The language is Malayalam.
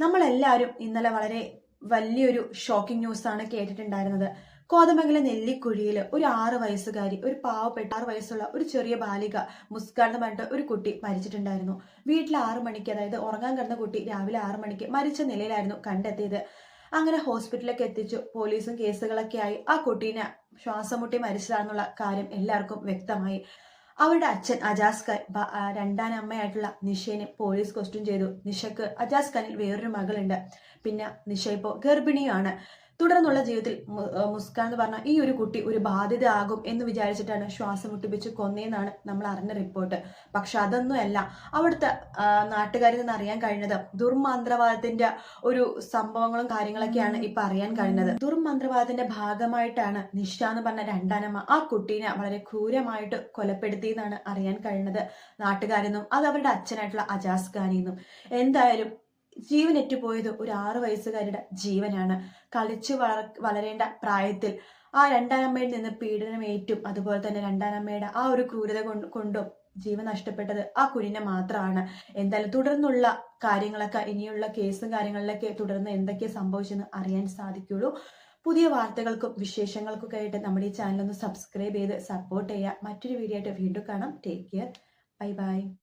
നമ്മളെല്ലാവരും ഇന്നലെ വളരെ വലിയൊരു ഷോക്കിംഗ് ന്യൂസ് ആണ് കേട്ടിട്ടുണ്ടായിരുന്നത്. കോതമംഗലം നെല്ലിക്കുഴിയിൽ ഒരു ആറ് വയസ്സുകാരി ഒരു പാവപ്പെട്ട ആറ് വയസ്സുള്ള ഒരു ചെറിയ ബാലിക മുസ്കാൻ എന്ന് പറഞ്ഞിട്ട് ഒരു കുട്ടി മരിച്ചിട്ടുണ്ടായിരുന്നു. വീട്ടിൽ ആറു മണിക്ക് അതായത് ഉറങ്ങാൻ കിടന്ന കുട്ടി രാവിലെ ആറു മണിക്ക് മരിച്ച നിലയിലായിരുന്നു കണ്ടെത്തിയത്. അങ്ങനെ ഹോസ്പിറ്റലിലേക്ക് എത്തിച്ചു. പോലീസും കേസുകളൊക്കെ ആയി. ആ കുട്ടീനെ ശ്വാസം മുട്ടി മരിച്ചതാണെന്നുള്ള കാര്യം എല്ലാവർക്കും വ്യക്തമായി. അവരുടെ അച്ഛൻ അജാസ് ഖാൻ രണ്ടാം അമ്മയായിട്ടുള്ള നിഷേനെ പോലീസ് ക്വസ്റ്റ്യൻ ചെയ്തു. നിഷയ്ക്ക് അജാസ് ഖാനിൽ വേറൊരു മകളുണ്ട്. പിന്നെ നിഷ ഇപ്പോൾ ഗർഭിണിയാണ് തുടർന്നുള്ള ജീവിതത്തിൽ മുസ്ക എന്ന് പറഞ്ഞ ഈ ഒരു കുട്ടി ഒരു ബാധ്യത ആകും എന്ന് വിചാരിച്ചിട്ടാണ് ശ്വാസം മുട്ടിപ്പിച്ച് കൊന്നേന്നാണ് നമ്മൾ അറിഞ്ഞ റിപ്പോർട്ട് പക്ഷെ അതൊന്നുമല്ല അവിടുത്തെ നാട്ടുകാരിൽ നിന്ന് അറിയാൻ കഴിഞ്ഞത് ദുർമന്ത്രവാദത്തിന്റെ ഒരു സംഭവങ്ങളും കാര്യങ്ങളൊക്കെയാണ് ഇപ്പൊ അറിയാൻ കഴിഞ്ഞത്. ദുർമന്ത്രവാദത്തിന്റെ ഭാഗമായിട്ടാണ് നിഷ എന്ന് പറഞ്ഞ രണ്ടാനമ്മ ആ കുട്ടീനെ വളരെ ക്രൂരമായിട്ട് കൊലപ്പെടുത്തി എന്നാണ് അറിയാൻ കഴിഞ്ഞത് നാട്ടുകാരിൽ നിന്നും. അത് അവരുടെ അച്ഛനായിട്ടുള്ള അജാസ് ഖാനിൽ നിന്നും. എന്തായാലും ജീവനറ്റു പോയത് ഒരു ആറു വയസ്സുകാരുടെ ജീവനാണ്. കളിച്ചു വളർ വളരേണ്ട പ്രായത്തിൽ ആ രണ്ടാനമ്മയിൽ നിന്ന് പീഡനമേറ്റും അതുപോലെ തന്നെ രണ്ടാനമ്മയുടെ ആ ഒരു ക്രൂരത കൊണ്ട് ജീവൻ നഷ്ടപ്പെട്ടത് ആ കുഞ്ഞിനെ മാത്രമാണ്. എന്തായാലും തുടർന്നുള്ള കാര്യങ്ങളൊക്കെ ഇനിയുള്ള കേസും കാര്യങ്ങളിലൊക്കെ തുടർന്ന് എന്തൊക്കെ സംഭവിച്ചെന്ന് അറിയാൻ സാധിക്കുള്ളൂ. പുതിയ വാർത്തകൾക്കും വിശേഷങ്ങൾക്കൊക്കെ ആയിട്ട് നമ്മുടെ ഈ ചാനൽ ഒന്ന് സബ്സ്ക്രൈബ് ചെയ്ത് സപ്പോർട്ട് ചെയ്യുക. മറ്റൊരു വീഡിയോ ആയിട്ട് വീണ്ടും കാണാം. Take care bye bye